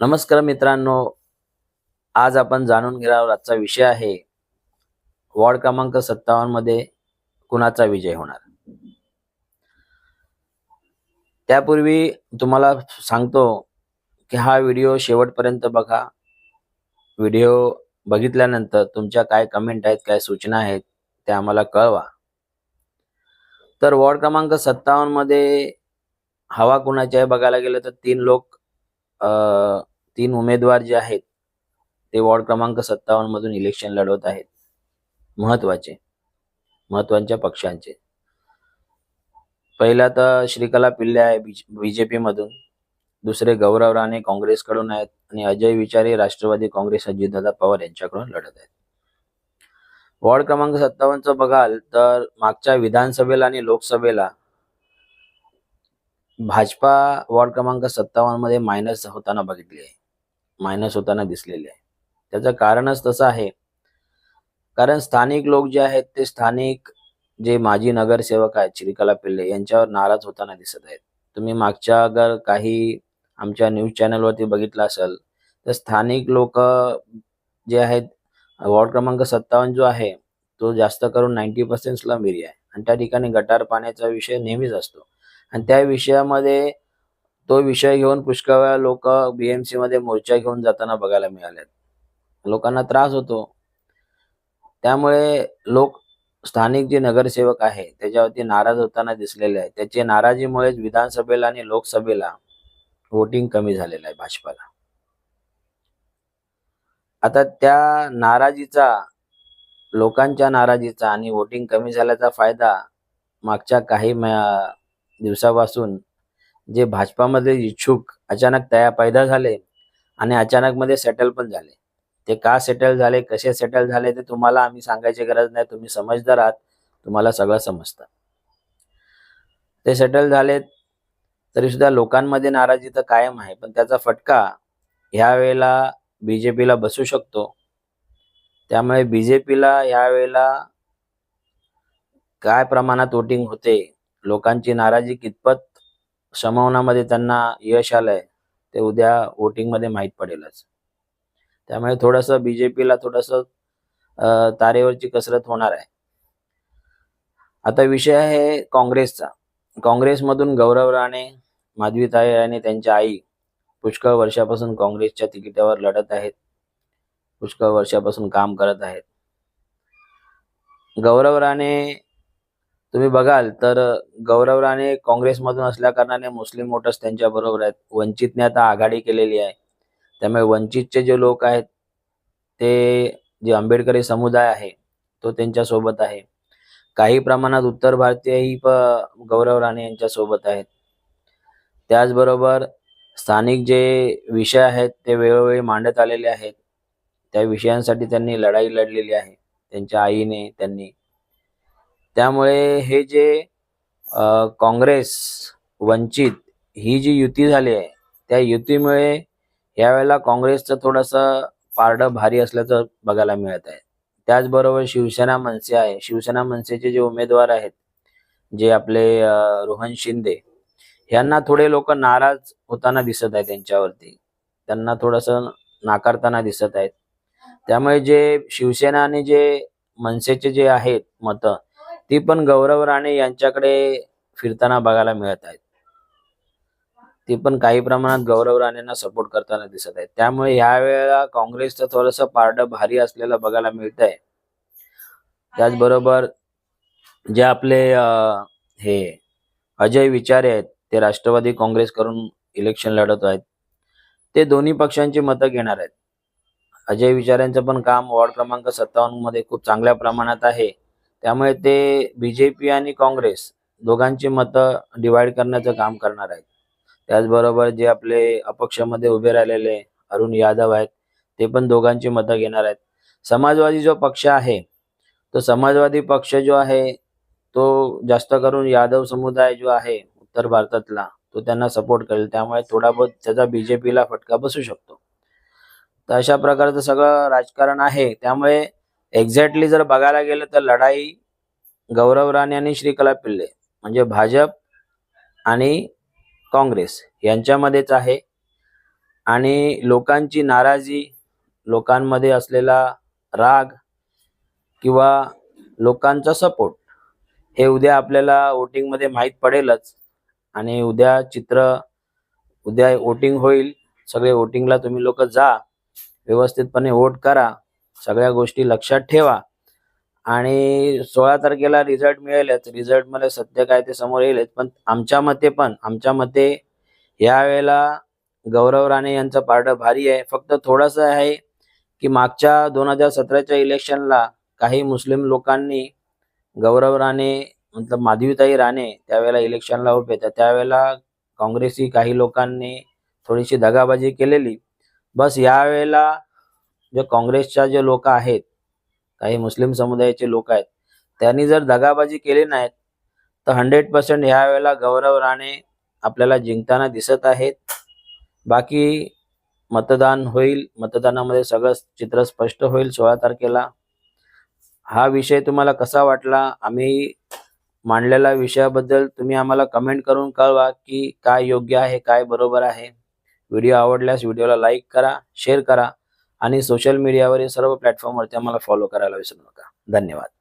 नमस्कार मित्रांनो आज आपण जाणून घेणार आहोत आजचा विषय आहे वॉर्ड क्रमांक सत्तावन्नमध्ये कुणाचा विजय होणार? त्यापूर्वी तुम्हाला सांगतो की हा व्हिडिओ शेवटपर्यंत बघा. व्हिडिओ बघितल्यानंतर तुमच्या काय कमेंट आहेत काय सूचना आहेत त्या आम्हाला कळवा. तर वॉर्ड क्रमांक सत्तावन्नमध्ये हवा कुणाची आहे बघायला गेलं तर तीन लोक तीन उमेदवार जे आहेत ते वॉर्ड क्रमांक सत्तावन्न मधून इलेक्शन लढवत आहेत. महत्त्वाचे. महत्त्वाच्या पक्षांचे. पहिला तर श्रीकला पिल्ले आहे बीजेपी मधून. दुसरे गौरव राणे काँग्रेसकडून आहेत आणि अजय विचारे राष्ट्रवादी काँग्रेस अजितदादा पवार यांच्याकडून लढत आहेत. वॉर्ड क्रमांक सत्तावन्नचं बघाल तर मागच्या विधानसभेला आणि लोकसभेला भाजपा वॉर्ड क्रमांक सत्तावन्नमध्ये मायनस होताना बघितली आहे. मायनस होताना दिसलेली आहे. त्याचं कारणच तसं आहे. कारण स्थानिक लोक जे आहेत ते स्थानिक जे माजी नगरसेवक आहेत श्रीकला पिल्ले यांच्यावर नाराज होताना दिसत आहेत. तुम्ही मागच्या अगर काही आमच्या न्यूज चॅनलवरती बघितलं असेल तर स्थानिक लोक जे आहेत वॉर्ड क्रमांक सत्तावन्न जो आहे तो जास्त करून नाईन्टी पर्सेंट स्लम एरिया आहे. आणि त्या ठिकाणी गटार पाण्याचा विषय नेहमीच असतो. आणि त्या विषयामध्ये तो विषय घेऊन पुष्कळ वेळा लोक बीएमसी मध्ये मोर्चा घेऊन जाताना बघायला मिळाले लोकांना त्रास होतो. त्यामुळे लोक स्थानिक जे नगरसेवक आहे त्याच्यावरती नाराज होताना दिसलेले आहे त्याचे नाराजीमुळेच विधानसभेला आणि लोकसभेला वोटिंग कमी झालेलं आहे भाजपाला. आता त्या नाराजीचा लोकांच्या नाराजीचा आणि वोटिंग कमी झाल्याचा फायदा मागच्या काही दिवसापासून जे भाजपामध्ये इच्छुक अचानक तया पैदा झाले आणि अचानक मध्ये सेटल पण झाले. ते का सेटल झाले कसे सेटल झाले ते तुम्हाला आम्ही सांगायची गरज नाही. तुम्ही समजदार आहात. तुम्हाला सगळं समजतं. ते सेटल झाले तरी सुद्धा लोकांमध्ये नाराजी तर कायम आहे. पण त्याचा फटका ह्या वेळेला पीला बसू शकतो. त्यामुळे बीजेपीला यावेळेला काय प्रमाणात वोटिंग होते लोकांची नाराजी कितपत शमवण्यामध्ये त्यांना यश आलंय ते उद्या वोटिंगमध्ये माहीत पडेलच. त्यामुळे थोडंसं बीजेपीला थोडंसं तारेवरची कसरत होणार आहे. आता विषय आहे काँग्रेसचा. काँग्रेसमधून गौरव राणे माधवीताई आणि त्यांच्या आई पुष्कळ वर्षापासून काँग्रेसच्या तिकिटावर लढत आहेत. पुष्कळ वर्षापासून काम करत आहेत. गौरव राणे तुम्ही बघाल तर गौरव राणे काँग्रेसमधून असल्या कारणाने मुस्लिम वोटर्स त्यांच्या बरोबर आहेत. वंचितने आता आघाडी केलेली आहे. त्यामुळे वंचितचे जे लोक आहेत ते जे आंबेडकरी समुदाय आहे तो त्यांच्यासोबत आहे. काही प्रमाणात उत्तर भारतीयही प गौरव राणे यांच्या सोबत आहेत. त्याचबरोबर स्थानिक जे विषय आहेत ते वेळोवेळी मांडत आलेले आहेत. त्या विषयांसाठी त्यांनी लढाई लढलेली आहे. त्यांच्या आईने त्यांनी त्यामुळे हे जे काँग्रेस वंचित ही जी युती झाली आहे त्या युतीमुळे यावेळेला काँग्रेसचं थोडंसं पारडं भारी असल्याचं बघायला मिळत आहे. त्याचबरोबर शिवसेना मनसे आहे. शिवसेना मनसेचे जे उमेदवार आहेत जे आपले रोहन शिंदे यांना थोडे लोक नाराज होताना दिसत आहे त्यांच्यावरती. त्यांना थोडंसं नाकारताना दिसत आहेत. त्यामुळे जे शिवसेना आणि जे मनसेचे जे आहेत मतं ती पण गौरव राणे यांच्याकडे फिरताना बघायला मिळत आहेत. ती पण काही प्रमाणात गौरव राणेंना सपोर्ट करताना दिसत आहेत. त्यामुळे ह्या वेळेला काँग्रेसचं थोडंसं पारड भारी असलेलं बघायला मिळत आहे त्याचबरोबर जे आपले हे अजय विचारे आहेत ते राष्ट्रवादी काँग्रेस करून इलेक्शन लढत आहेत. ते दोन्ही पक्षांची मतं घेणार आहेत. अजय विचारेंचं पण काम वॉर्ड क्रमांक सत्तावन्नमध्ये खूप चांगल्या प्रमाणात आहे. त्यामुळे ते बीजेपी आणि काँग्रेस दोघांची मतं डिवाईड करण्याचं काम करणार आहेत. त्याचबरोबर जे आपले अपक्षमध्ये उभे राहिलेले अरुण यादव आहेत ते पण दोघांची मतं घेणार आहेत. समाजवादी जो पक्ष आहे तो समाजवादी पक्ष जो आहे तो जास्त करून यादव समुदाय जो आहे उत्तर भारतातला तो त्यांना सपोर्ट करेल. त्यामुळे थोडा बहुत त्याचा बीजेपीला फटका बसू शकतो. तर अशा प्रकारचं सगळं राजकारण आहे. त्यामुळे एक्झॅक्टली जर बघायला गेलं तर लढाई गौरव राणे आणि श्रीकला पिल्ले म्हणजे भाजप आणि काँग्रेस यांच्यामध्येच आहे. आणि लोकांची नाराजी लोकांमध्ये असलेला राग किंवा लोकांचा सपोर्ट हे उद्या आपल्याला वोटिंगमध्ये माहीत पडेलच. आणि उद्या चित्र उद्या वोटिंग होईल सगळे वोटिंगला तुम्ही लोक जा व्यवस्थितपणे वोट करा. सगळ्या गोष्टी लक्षात ठेवा. आणि सोळा तारखेला रिझल्ट मिळेलच रिझल्ट मला सध्या काय ते समोर येईलच पण आमच्या मते पण आमच्या मते यावेळेला गौरव राणे यांचं पार्ट भारी आहे. फक्त थोडंसं आहे की मागच्या दोन हजार सतराच्या इलेक्शनला काही मुस्लिम लोकांनी गौरव राणे मतलब माधवीताई राणे त्यावेळेला इलेक्शनला उभे तर त्यावेळेला काँग्रेसी काही लोकांनी थोडीशी दगाबाजी केलेली. बस यावेळेला जे काँग्रेसच्या जे लोक आहेत काही मुस्लिम समुदायाचे लोक आहेत त्यांनी जर दगाबाजी केली नाहीत तर हंड्रेड पर्सेंट ह्यावेळेला गौरव राणे आपल्याला जिंकताना दिसत आहेत. बाकी मतदान होईल मतदानामध्ये सगळं चित्र स्पष्ट होईल सोळा तारखेला. हा विषय तुम्हाला कसा वाटला? आम्ही मांडलेल्या विषयाबद्दल तुम्ही आम्हाला कमेंट करून कळवा की काय योग्य आहे काय बरोबर आहे. व्हिडिओ आवडल्यास व्हिडिओला लाईक करा शेअर करा. आणि सोशल मीडियावरील सर्व प्लॅटफॉर्मवरती आम्हाला फॉलो करायला विसरू नका. धन्यवाद.